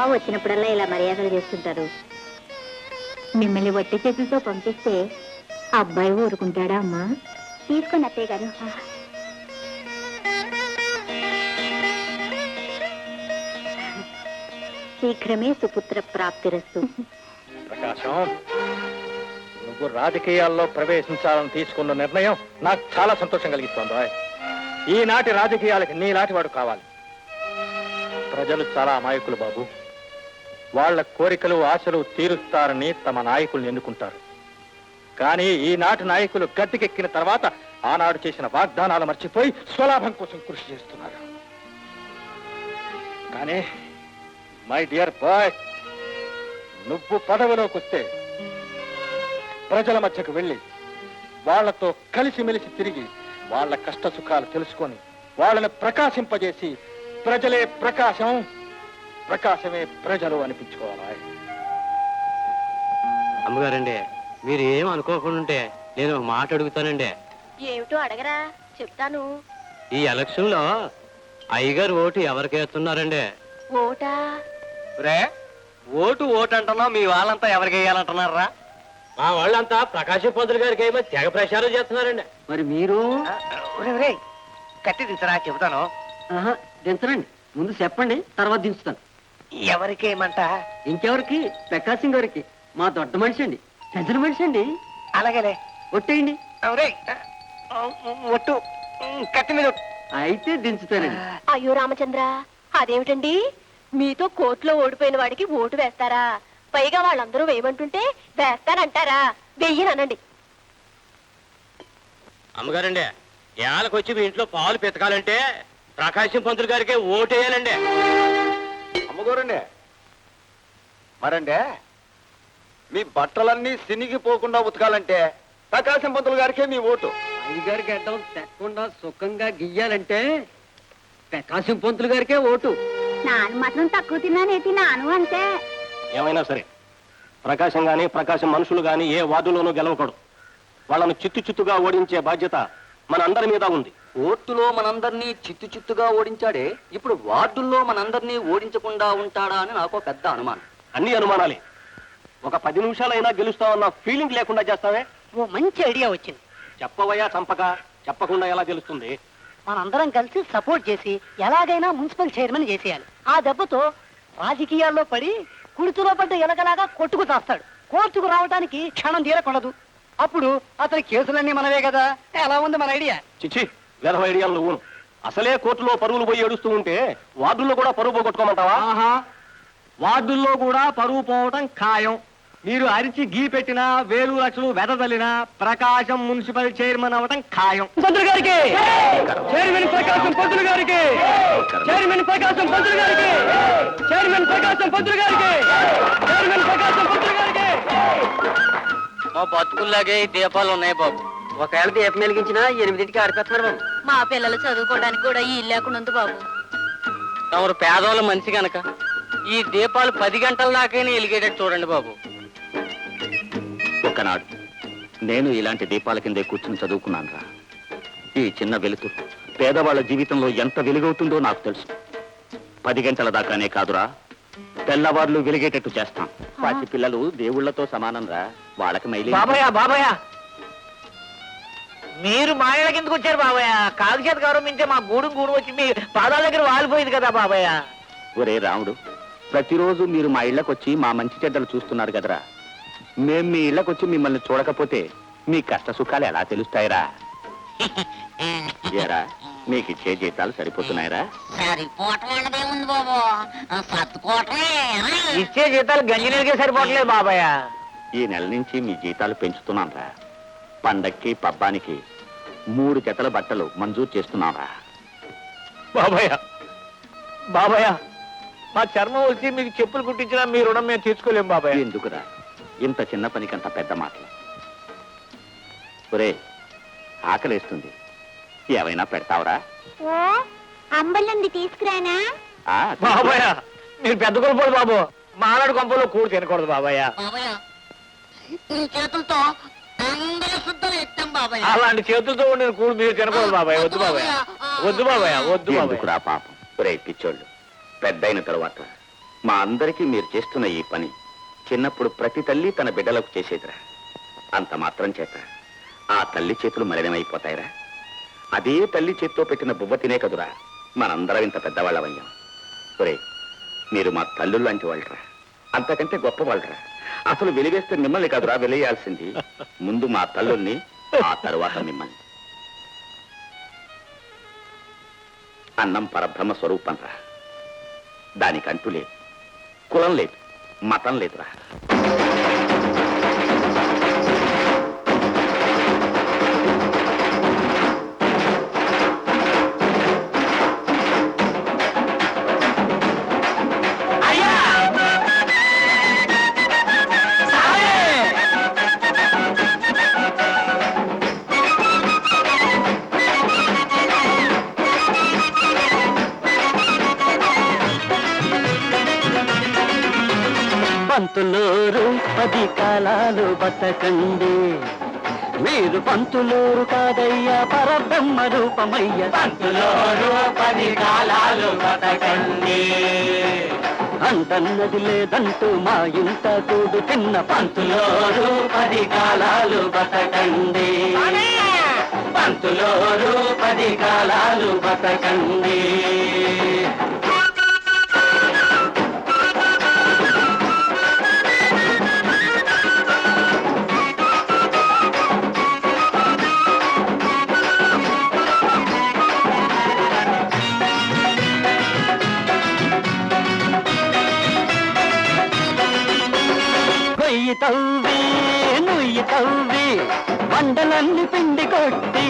అమ్మ వచ్చినప్పుడల్లా ఇలా మర్యాదలు చేస్తుంటారు. మిమ్మల్ని వట్టి చేతులతో పంపిస్తే అబ్బాయి ఊరుకుంటాడా అమ్మా? తీసుకుని అత్తయ్య గారు. శీఘ్రమే సుపుత్ర ప్రాప్తిరస్తు ప్రకాశం నువ్వు రాజకీయాల్లో ప్రవేశించాలని తీసుకున్న నిర్ణయం నాకు చాలా సంతోషం కలిగిస్తోంది రాయ్. ఈనాటి రాజకీయాలకి నీలాంటి వాడు కావాలి. ప్రజలు చాలా అమాయకులు బాబు. వాళ్ళ కోరికలు ఆశలు తీరుస్తారని తమ నాయకుల్ని ఎన్నుకుంటారు. కానీ ఈనాటి నాయకులు గద్దెకెక్కిన తర్వాత ఆనాడు చేసిన వాగ్దానాలు మర్చిపోయి స్వలాభం కోసం కృషి చేస్తున్నారు. కానీ మై డియర్ బాయ్ నువ్వు పదవిలోకి వస్తే ప్రజల మధ్యకు వెళ్ళి వాళ్ళతో కలిసిమెలిసి తిరిగి వాళ్ళ కష్ట సుఖాలు తెలుసుకొని వాళ్ళని ప్రకాశింపజేసి ప్రజలే ప్రకాశం ప్రకాశమే ప్రజలు అనిపించుకోవాలి. అమ్మగారండి మీరు ఏం అనుకోకుండా ఉంటే నేను ఒక మాట అడుగుతానండి. ఏమిటో అడగరా చెప్తాను. ఈ ఎలక్షన్లో అయ్యగారు ఓటు ఎవరికి వేస్తున్నారండి? ఓటా? రే ఓటు ఓటు అంటున్నావు మీ వాళ్ళంతా ఎవరికి వేయాలంటున్నారా? మా వాళ్ళంతా ప్రకాశం పంతులు గారికి ఏమో తెగ ప్రచారం చేస్తున్నారండి. మరి మీరు? కత్తి దించరా చెబుతాను. ఆహా, దించరండి ముందు చెప్పండి తర్వాత దించుతాను. ఎవరికేమంట? ఇంకెవరికి? ప్రకాశం గారికి. మా దొడ్డ మనిషి అండి పెద్దల మనిషి అండి అలాగేలే. ఒట్టేయండి. ఒట్టు. కత్తి మీద. అయితే దించుతానండి. అయ్యో రామచంద్ర అదేమిటండి? మీతో కోర్టులో ఓడిపోయిన వాడికి ఓటు వేస్తారా? పైగా వాళ్ళందరూ వేయమంటుంటే వేస్తానంటారా వెయ్యనండి అమ్మగారండి ఏళ్ళకి వచ్చి మీ ఇంట్లో పాలు పెతకాలంటే ప్రకాశం పంతులు గారికి ఓటు వేయాలండి అమ్మగోరండి మరండి మీ బట్టలన్నీ సినిగిపోకుండా ఉతకాలంటే ప్రకాశం పంతులు గారికే మీ ఓటు. అయ్యగారి గడ్డం తెక్కకుండా సుఖంగా గియ్యాలంటే ప్రకాశం పంతులు గారికే ఓటు. నాను మాత్రం తక్కువ తిన్నానేటి నాను అంతే ఏమైనా సరే ప్రకాశం గాని ప్రకాశం మనుషులు గాని ఏ వార్డులోనూ గెలవకూడదు. వాళ్ళను చిత్తు చిత్తుగా ఓడించే బాధ్యత మన అందరి మీద ఉంది. ఓటులో మనందరినీ చిత్తు చిత్తుగా ఓడించాడే ఇప్పుడు వార్డుల్లో మనందరినీ ఓడించకుండా ఉంటాడా అని నాకు పెద్ద అనుమానం. అన్ని అనుమానాలే. ఒక పది నిమిషాలైనా గెలుస్తామన్న ఫీలింగ్ లేకుండా చేస్తావే? ఓ మంచి ఐడియా వచ్చింది. చెప్పవయ్యా చంపక. చెప్పకుండా ఎలా తెలుస్తుంది మనందరం కలిసి సపోర్ట్ చేసి ఎలాగైనా మున్సిపల్ చైర్మన్ చేసేయాలి. ఆ దెబ్బతో రాజకీయాల్లో పడి కుడితులో పడ్డ ఎలకలాగా కొట్టుకు తాస్తాడు కోర్టుకు రావడానికి క్షణం తీరకూడదు. అప్పుడు అతని కేసులన్నీ మనవే కదా. ఎలా ఉంది మన ఐడియా? చిచి వేధవ ఐడియాలు నువ్వు. అసలే కోర్టులో పరువులు పోయి ఏడుస్తూ ఉంటే వార్డుల్లో కూడా పరువు పోగొట్టుకోమంటావా? ఆహా. వార్డుల్లో కూడా పరువు పోవటం ఖాయం. మీరు అరిచి గీ పెట్టినా వేలు లక్షలు వెదజల్లినా ప్రకాశం మున్సిపల్ చైర్మన్ అవటం ఖాయం. పంతులు గారికి! చైర్మన్ ప్రకాశం పంతులు గారికి! చైర్మన్ ప్రకాశం పంతులు గారికి! చైర్మన్ ప్రకాశం పంతులు గారికి! చైర్మన్ ప్రకాశం పంతులు గారికి! మా బతుకుల్లాగే ఈ దీపాలు ఉన్నాయి బాబు. ఒకవేళ దీపం వెలిగించినా ఎనిమిదింటికి ఆడిపోతున్నారు బాబు. మా పిల్లలు చదువుకోవడానికి కూడా ఈ ఇల్లు లేకుండా ఉంది బాబు? తమరు పేదవాళ్ళ మనిషి గనక ఈ దీపాలు పది గంటల దాకైనా వెలిగేటట్టు చూడండి బాబు. ఒకనాడు నేను ఇలాంటి దీపాల కిందే కూర్చుని చదువుకున్నాను రా ఈ చిన్న వెలుతురు పేదవాళ్ళ జీవితంలో ఎంత వెలుగవుతుందో నాకు తెలుసు. పది గంటల దాకానే కాదురా తెల్లవార్లు వెలిగేటట్టు చేస్తాం. పసి పిల్లలు దేవుళ్ళతో సమానం రా వాళ్ళకి మైలి బాబాయ్ బాబాయ్. మీరు మా ఇళ్ళకి ఎందుకు వచ్చారు బాబాయ్ కాలు చేత గౌరవించే మా గూడు గూడు వచ్చి మీ పాదాల దగ్గర వాలిపోయింది కదా బాబాయ్ ఒరే రాముడు ప్రతిరోజు మీరు మా ఇళ్ళకొచ్చి మా మంచి చెడ్డలు చూస్తున్నారు కదరా. మేం మీ ఇళ్ళకొచ్చి మిమ్మల్ని చూడకపోతే మీ కష్ట సుఖాలు ఎలా తెలుస్తాయిరా? ఏరా మీకు ఇచ్చే జీతాలు సరిపోతున్నాయిరా? సరిపోవటం బాబు. ఇచ్చే జీతాలు గంజినీలకే సరిపోవట్లేదు బాబాయ్ ఈ నెల నుంచి మీ జీతాలు పెంచుతున్నాంరా పండక్కి పబ్బానికి మూడు జతల బట్టలు మంజూరు చేస్తున్నాంరా బాబాయ్ బాబాయ్ మా చర్మం వచ్చి మీకు చెప్పులు కుట్టించినా మీ రుణం మేము తీర్చుకోలేం బాబాయ్. ఎందుకురా? ఇంత చిన్న పనికంత పెద్ద మాటలు ఒరే ఆకలేస్తుంది. ఏమైనా పెడతావరా? ఓ అంబలంది తీసుకురానా? ఆ, బాబాయ్ మీరు పెద్ద కొలుపోడు బాబు. మాలాడు కొంపలో కూడు తినకూడదు బాబాయ్. బాబయ్య ఈ చేతులతో అందరూ శుద్ధం అలాంటి చేతులతో ఉండిన కూడు మీరు తినకూడదు బాబాయ్. వద్దు బాబాయ్. వద్దు బాబాయ్. వద్దు బాబాయ్. ఎందుకురా పాపం? ఒరే పిచ్చోళ్ళు పెద్దయిన తరువాత మా అందరికీ మీరు చేస్తున్న ఈ పని చిన్నప్పుడు ప్రతి తల్లి తన బిడ్డలకు చేసేదిరా. అంత మాత్రం చేత. ఆ తల్లి చేతులు మలినమైపోతాయిరా. అదే తల్లి చేత్తో పెట్టిన బువ్వ తినే కదురా. మనందరం ఇంత పెద్దవాళ్ళమయ్యాం. ఒరే మీరు మా తల్లులు లాంటి వాళ్ళరా. అంతకంటే గొప్ప వాళ్ళరా అసలు వెలివేస్తే మిమ్మల్ని కాదురా వెలియాల్సింది. ముందు మా తల్లుల్ని ఆ తర్వాత మిమ్మల్ని. అన్నం పరబ్రహ్మ స్వరూపం రా. దానికంటూ లేదు. కులం లేదు. మతం లేదురా. బతకండి మీరు పంతులూరు కాదయ్యా పరబ్రహ్మ రూపమయ్య. పంతులూరు పది కాలాలు బతకండి. అంటన్నది లేదంటూ మా ఇంట కూడు తిన్న పంతులోరు. పది కాలాలు బతకండి. పంతులోరు పది కాలాలు బతకండి. మండలన్ని పిండి కొట్టి.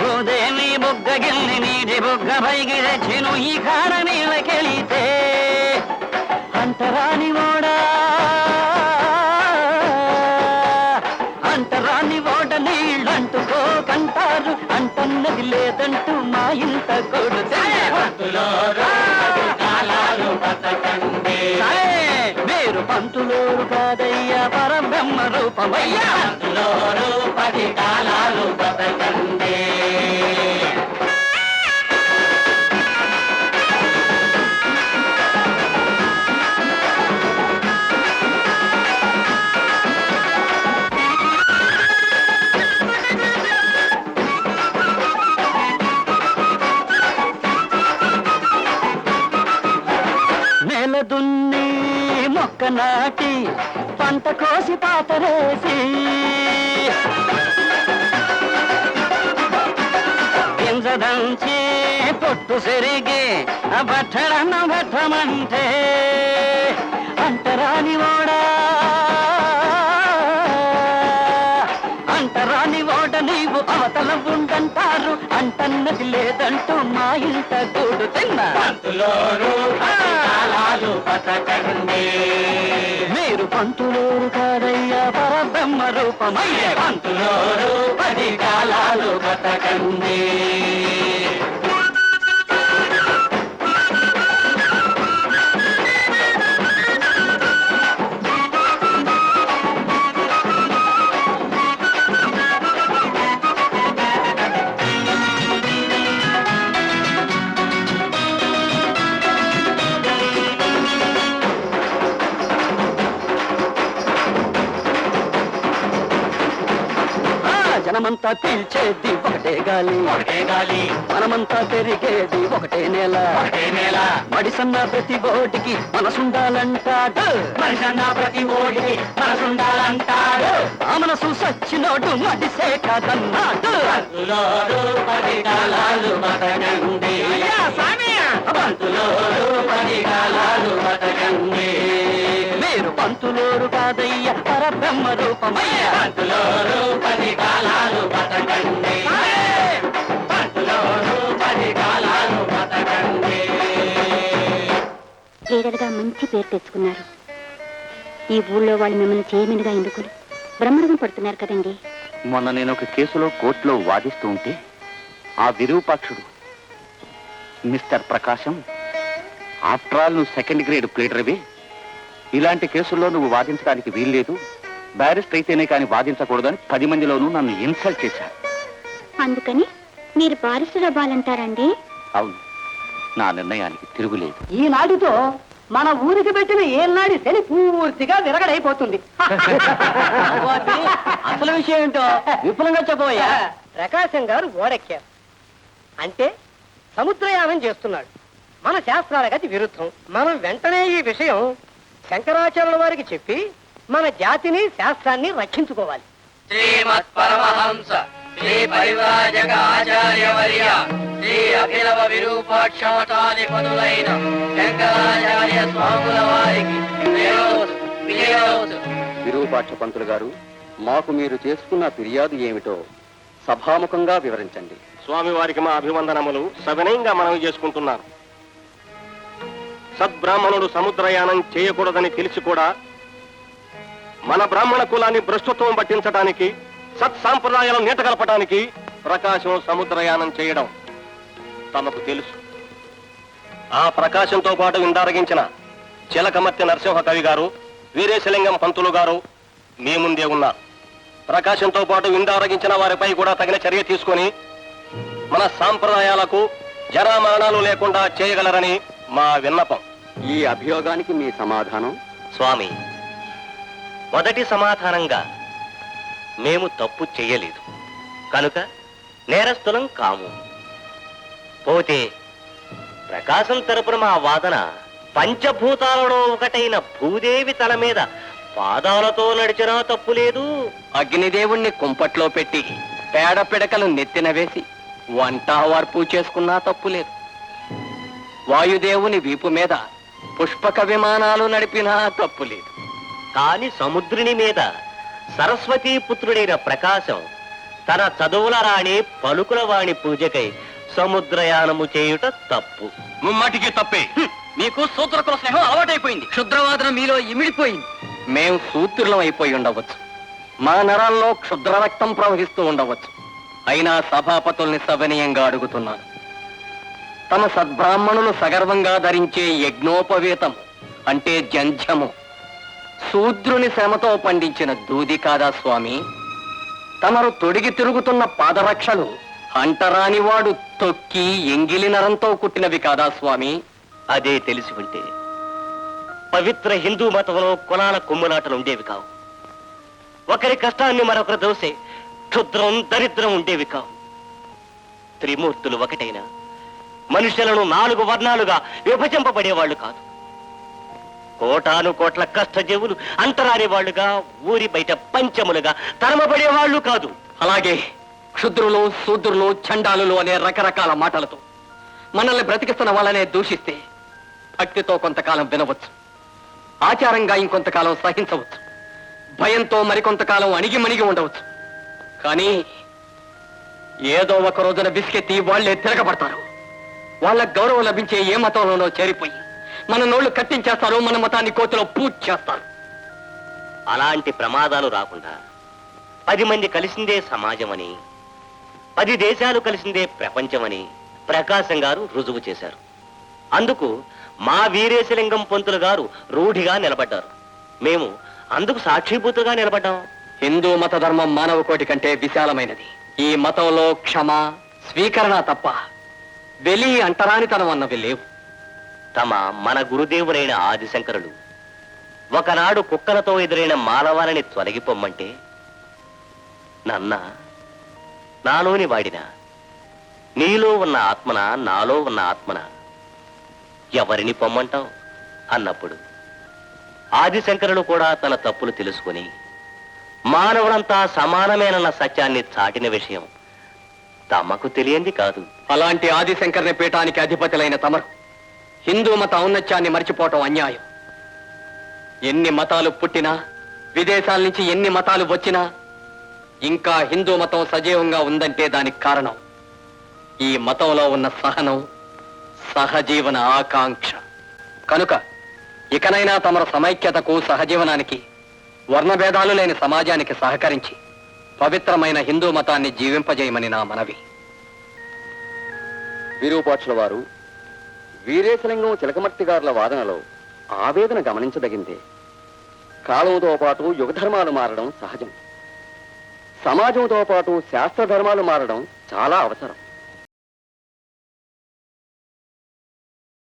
గోదేమి బొగ్గ గిల్లి నీటి బొగ్గ పైకి తెచ్చిను ఈ కార నీళ్ళకెళితే అంతరాని ఓడా. అంటరాని ఓడ నీళ్ళంటుకోకంటారు అంటన్నది లేదంటూ మా ఇంత కొడుతే. మీరు పంతులోరు కాదయ్యా పరబ్రహ్మ రూపమయ్యా. పంతులోరు పది కాలాలు బతకండే దంచి పొట్టు సెరిగి బట్టడన్న బట్టమంటే అంటరాని ఓడా అంటరాని ఓడ నీవు అవతల ఉండంటారు. అంటన్నది లేదంటూ మా ఇంట గూడు మీరు పంతులోరు కాదయ్యా పరబ్రహ్మ రూపమయ్య. పంతులోరు పది కాలాలు బతకండి జనమంతా పీల్చేది ఒకటే గాలి. ఒకటే గాలి. మనమంతా పెరిగేది ఒకటే నేల. ఒకటే నేల. మడిసన్న ప్రతి ఓటికి మనసుండాలంటాడు. మనిషన్న ప్రతి ఓటికి మనసుండాలంటాడు. ఆ మనసు సచ్చినోడు మడిసే కదన్నాడు పది కాలాలు బతకండి. పంతులోరు పది కాలాలు బతకండి. మీరు పంతులోరు కాదయ్య పరబ్రహ్మ రూపమయ్య. పంతులోరు పది కాలాలు బతకండి. పంతులోరు పది కాలాలు బతకండి. లీడర్గా మంచి పేరు తెచ్చుకున్నారు. ఈ ఊళ్ళో వాళ్ళు మిమ్మల్ని చైర్మన్గా ఎన్నుకుని బ్రహ్మరథం పడుతున్నారు కదండి. మొన్న నేను ఒక కేసులో కోర్టులో వాదిస్తూ ఉంటే ఆ విరూపాక్షుడు మిస్టర్ ప్రకాశం ఆఫ్టర్ ఆల్ నువ్వు సెకండ్ గ్రేడ్ ప్లేడర్వే ఇలాంటి కేసుల్లో నువ్వు వాదించడానికి వీల్లేదు. బ్యారిస్టర్ అయితేనే కానీ వాదించకూడదని పది మందిలోనూ నన్ను ఇన్సల్ట్ చేశారు. అందుకని మీరు బారిస్టర్ అవ్వాలంటారండి? అవును. నా నిర్ణయానికి తిరుగులేదు. ఈనాటితో మన ఊరికి పెట్టిన ఏనాడి శని పూర్తిగా విరగడైపోతుంది. అసలు విషయం ఏంటో విపులంగా చెప్పబోయా? ప్రకాశం గారు ఓడెక్కారు. అంటే సముద్రయానం చేస్తున్నాడు. మన శాస్త్రాల గతి విరుద్ధం. మనం వెంటనే ఈ విషయం శంకరాచార్యుల వారికి చెప్పి మన జాతిని శాస్త్రాన్ని రక్షించుకోవాలి. శ్రీమత్ పరమహంస శ్రీ పరివ్రాజక ఆచార్యవర్య శ్రీ అఖిలవ విరూపాక్షమఠాధిపతులైన శంకరాచార్య స్వాముల వారికి విజయోస్తు, విజయోస్తు. విరూపాక్ష పంతులు గారు మాకు మీరు చేసుకున్న ఫిర్యాదు ఏమిటో సభాముఖంగా వివరించండి. స్వామివారికి మా అభివందనములు సవినయంగా మనవి చేసుకుంటున్నాను. సద్బ్రాహ్మణుడు సముద్రయానం చేయకూడదని తెలిసి కూడా మన బ్రాహ్మణ కులాన్ని భ్రష్టత్వం పట్టించడానికి సత్సాంప్రదాయాలను నీటగలపడానికి ప్రకాశం సముద్రయానం చేయడం తమకు తెలుసు. ఆ ప్రకాశంతో పాటు విందారగించిన చిలకమర్తి నరసింహ కవి గారు వీరేశలింగం పంతులు గారు మీ ముందే ఉన్నారు. ప్రకాశంతో పాటు విందారగించిన వారిపై కూడా తగిన చర్య తీసుకొని మన సాంప్రదాయాలకు జరామరణాలు లేకుండా చేయగలరని మా విన్నపం. ఈ అభియోగానికి మీ సమాధానం? స్వామి మొదటి సమాధానంగా మేము తప్పు చెయ్యలేదు కనుక నేరస్తులం కాము. పోతే ప్రకాశం తరపున మా వాదన పంచభూతాలలో ఒకటైన భూదేవి తల మీద పాదాలతో నడిచినా తప్పు లేదు. అగ్నిదేవుణ్ణి కుంపట్లో పెట్టి పేడ పిడకలు నెత్తిన వేసి వంట వార్పు చేసుకున్నా తప్పులేదు వాయుదేవుని వీపు మీద పుష్పక విమానాలు నడిపినా తప్పులేదు కాని సముద్రుని మీద సరస్వతీ పుత్రుడైన ప్రకాశం తన చదువుల రాణి పలుకుల వాణి పూజకై సముద్రయానము చేయుట తప్పు. ముమ్మాటికి తప్పే. మీకు సూత్రకుల స్నేహం అలవాటైపోయింది. క్షుద్రవాదన మీలో ఇమిడిపోయింది. మేం సూత్రులం అయిపోయి ఉండవచ్చు. మా నరాల్లో క్షుద్ర రక్తం ప్రవహిస్తూ ఉండవచ్చు. అయినా సభాపతుల్ని సవనీయంగా అడుగుతున్నాను. తమ సద్బ్రాహ్మణులు సగర్వంగా ధరించే యజ్ఞోపవేతం అంటే జంధ్యము. శూద్రుని శ్రమతో పండించిన దూది కాదా స్వామి? తమరు తొడిగి తిరుగుతున్న పాదరక్షలు అంటరాని వాడు తొక్కి ఎంగిలి నరంతో కుట్టినవి కాదా స్వామి? అదే తెలిసి ఉంటే పవిత్ర హిందూ మతంలో కులాల కుమ్ములాటలు ఉండేవి కావు. ఒకరి కష్టాన్ని మరొకరు దోసే క్షుద్రం దరిద్రం ఉండేవి కావు. త్రిమూర్తులు ఒకటైన మనుషులను నాలుగు వర్ణాలుగా విభజింపబడేవాళ్ళు కాదు. కోటాను కోట్ల కష్టజీవులు అంటరానివాళ్ళుగా ఊరి బయట పంచములుగా తరమబడేవాళ్ళు కాదు. అలాగే క్షుద్రులు శూద్రులు చండాలులు అనే రకరకాల మాటలతో మనల్ని బ్రతికిస్తున్న వాళ్ళనే దూషిస్తే భక్తితో కొంతకాలం వినవచ్చు. ఆచారంగా ఇంకొంతకాలం సహించవచ్చు. భయంతో మరికొంతకాలం అణిగి మణిగి ఉండవచ్చు. కానీ ఏదో ఒక రోజున బిస్కెత్తి వాళ్ళే తిరగబడతారు. వాళ్ళ గౌరవం లభించే ఏ మతంలోనో చేరిపోయి మన నోళ్ళు కట్టించేస్తారు మన మతాన్ని కోతిలో పూజ చేస్తారు. అలాంటి ప్రమాదాలు రాకుండా పది మంది కలిసిందే సమాజమని పది దేశాలు కలిసిందే ప్రపంచమని ప్రకాశం గారు రుజువు చేశారు. అందుకు మా వీరేశలింగం పంతులు గారు రూఢిగా నిలబడ్డారు. మేము అందుకు సాక్షిభూతుగా నిలబడ్డాం. హిందూ మత ధర్మం మానవ కోటి కంటే విశాలమైనది. ఈ మతంలో క్షమ స్వీకరణ తప్ప వెలి అంటరానితనం అన్నవి లేవు. తమ మన గురుదేవులైన ఆదిశంకరుడు ఒకనాడు కుక్కలతో ఎదురైన మానవాలని తొలగిపోమ్మంటే నన్న నాలోని వాడిన నీలో ఉన్న ఆత్మన నాలో ఉన్న ఆత్మన ఎవరిని పొమ్మంటావు? అన్నప్పుడు ఆదిశంకరుడు కూడా తన తప్పులు తెలుసుకుని మానవులంతా సమానమేనన్న సత్యాన్ని చాటిన విషయం తమకు తెలియంది కాదు. అలాంటి ఆదిశంకర్ని పీఠానికి అధిపతులైన తమరు హిందూ మత ఔన్నత్యాన్ని మర్చిపోవటం అన్యాయం. ఎన్ని మతాలు పుట్టినా విదేశాల నుంచి ఎన్ని మతాలు వచ్చినా ఇంకా హిందూ మతం సజీవంగా ఉందంటే దానికి కారణం ఈ మతంలో ఉన్న సహనం సహజీవన ఆకాంక్ష. కనుక ఇకనైనా తమర సమైక్యతకు సహజీవనానికి వర్ణభేదాలు లేని సమాజానికి సహకరించి పవిత్రమైన హిందూ మతాన్ని జీవింపజేయమని నా మనవి. విరూపాక్షుల వారు వీరేశలింగం చిలకమర్తి గారుల వాదనలో ఆవేదన గమనించదగిందే. కాలంతో పాటు యుగధర్మాలు మారడం సహజం. సమాజంతో పాటు శాస్త్ర ధర్మాలు మారడం చాలా అవసరం.